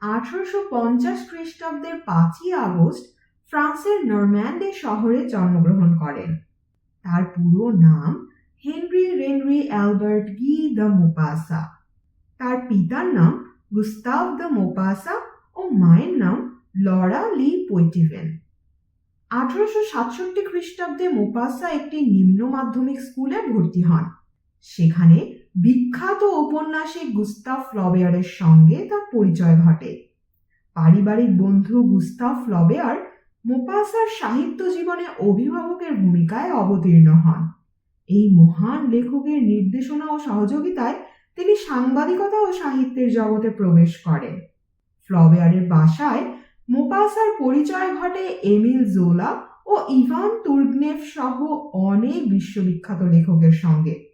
আঠারোশো পঞ্চাশ খ্রিস্টাব্দের পাঁচই আগস্ট ফ্রান্সের শহরে জন্মগ্রহণ করেন। তার পুরো নাম হেনরি রেনরি অ্যালবার্ট গি তার পিতার নাম গুস্তাভ দ্য মোপাসা ও মায়ের নাম লরা লি পৈটিভেন আঠারোশো সাতষট্টি খ্রিস্টাব্দে মোপাসা একটি নিম্ন মাধ্যমিক স্কুলে ভর্তি হন। সেখানে বিখ্যাত ঔপন্যাসিক গুস্তাভ ফ্লবেয়ারের সঙ্গে তার পরিচয় ঘটে। পারিবারিক বন্ধু গুস্তাভ ফ্লবেয়ার মোপাসার সাহিত্য জীবনে অভিভাবকের ভূমিকায় অবতীর্ণ হন। এই মহান লেখকের নির্দেশনা ও সহযোগিতায় তিনি সাংবাদিকতা ও সাহিত্যের জগতে প্রবেশ করেন। ফ্লবেয়ারের বাসায় মোপাসার পরিচয় ঘটে এমিল জোলা ও ইভান তুর্গনেভ সহ অনেক বিশ্ববিখ্যাত লেখকের সঙ্গে।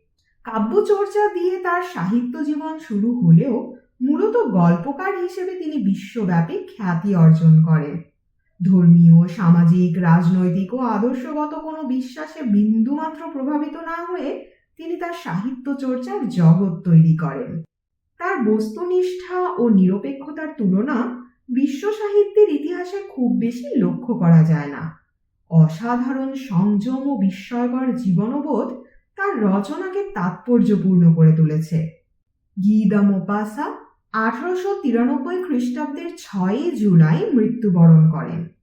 কাব্যচর্চা দিয়ে তার সাহিত্য জীবন শুরু হলেও মূলত গল্পকার হিসেবে তিনি বিশ্বব্যাপী খ্যাতি অর্জন করেন। ধর্মীয়, সামাজিক, রাজনৈতিক ও আদর্শগত কোনো বিশ্বাসে বিন্দুমাত্র প্রভাবিত না হয়ে তিনি তার সাহিত্য চর্চার জগৎ তৈরি করেন। তার বস্তুনিষ্ঠা ও নিরপেক্ষতার তুলনা বিশ্ব সাহিত্যের ইতিহাসে খুব বেশি লক্ষ্য করা যায় না। অসাধারণ সংযম ও বিস্ময়কর জীবনবোধ তার রচনাকে তাৎপর্যপূর্ণ করে তুলেছে। গি মোপাসা আঠারোশো তিরানব্বই খ্রিস্টাব্দের ছয়ই জুলাই মৃত্যুবরণ করেন।